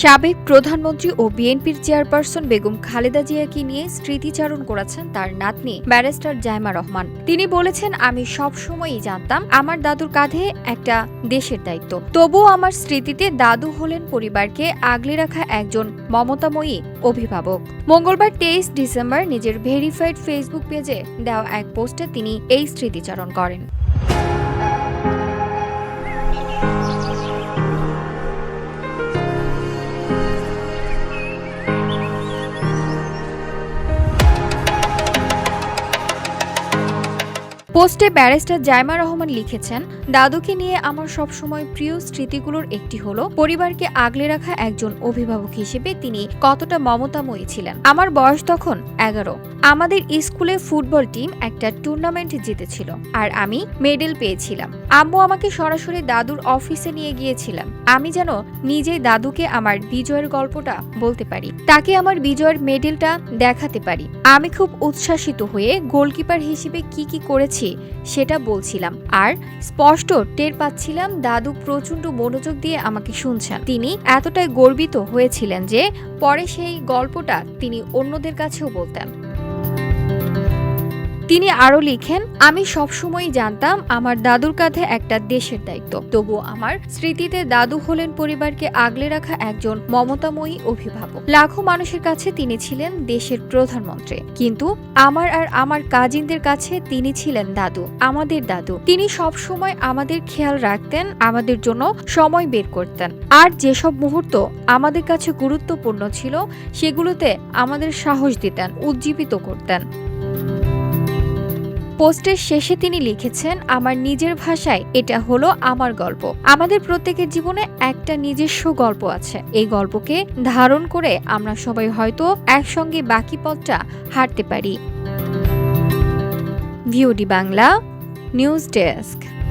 সাবেক প্রধানমন্ত্রী ও বিএনপির চেয়ারপারসন বেগম খালেদা জিয়াকে নিয়ে স্মৃতিচারণ করেছেন তার নাতনি, ব্যারিস্টার জায়মা রহমান। তিনি বলেছেন, আমি সব সময়ই জানতাম, আমার দাদুর কাঁধে একটা দেশের দায়িত্ব। তবুও আমার স্মৃতিতে দাদু হলেন পরিবারকে আগলে রাখা একজন মমতাময়ী অভিভাবক। মঙ্গলবার তেইশ ডিসেম্বর নিজের ভেরিফাইড ফেসবুক পেজে দেওয়া এক পোস্টে তিনি এই স্মৃতিচারণ করেন। পোস্টে ব্যারিস্টার জায়মা রহমান লিখেছেন, দাদুকে নিয়ে আমার সবসময় প্রিয় স্মৃতিগুলোর একটি হলো পরিবারকে আগলে রাখা একজন অভিভাবক হিসেবে তিনি কতটা মমতাময়ী ছিলেন। আমার বয়স তখন এগারো। আমাদের স্কুলে ফুটবল টিম একটা টুর্নামেন্ট জিতেছিল আর আমি মেডেল পেয়েছিলাম। আম্মু আমাকে সরাসরি দাদুর অফিসে নিয়ে গিয়েছিলাম আমি যেন নিজেই দাদুকে আমার বিজয়ের গল্পটা বলতে পারি, তাকে আমার বিজয়ের মেডেলটা দেখাতে পারি। আমি খুব উচ্ছ্বাসিত হয়ে গোলকিপার হিসেবে কি কি করেছি সেটা বলছিলাম। আর স্পষ্ট টের পাচ্ছিলাম দাদু প্রচণ্ড মনোযোগ দিয়ে আমাকে শুনছেন। তিনি এতটাই গর্বিত হয়েছিলেন যে পরে সেই গল্পটা তিনি অন্যদের কাছেও বলতেন। তিনি আরও লিখেন, আমি সবসময়ই জানতাম আমার দাদুর কাঁধে একটা দেশের দায়িত্ব। তবু আমার স্মৃতিতে দাদু হলেন পরিবারকে আগলে রাখা একজন মমতাময়ী অভিভাবক। লাখো মানুষের কাছে তিনি ছিলেন দেশের প্রধানমন্ত্রী। কিন্তু আমার আর আমার কাজিনদের কাছে তিনি ছিলেন দাদু, আমাদের দাদু। তিনি সব সময় আমাদের খেয়াল রাখতেন, আমাদের জন্য সময় বের করতেন। আর যেসব মুহূর্ত আমাদের কাছে গুরুত্বপূর্ণ ছিল, সেগুলোতে আমাদের সাহস দিতেন, উজ্জীবিত করতেন। পোস্টের শেষে তিনি লিখেছেন, আমার নিজের ভাষায় এটা হলো আমার গল্প। আমাদের প্রত্যেকের জীবনে একটা নিজস্ব গল্প আছে। এই গল্পকে ধারণ করে আমরা সবাই হয়তো একসঙ্গে বাকি পথটা হারতে পারি। VOD Bangla, news desk.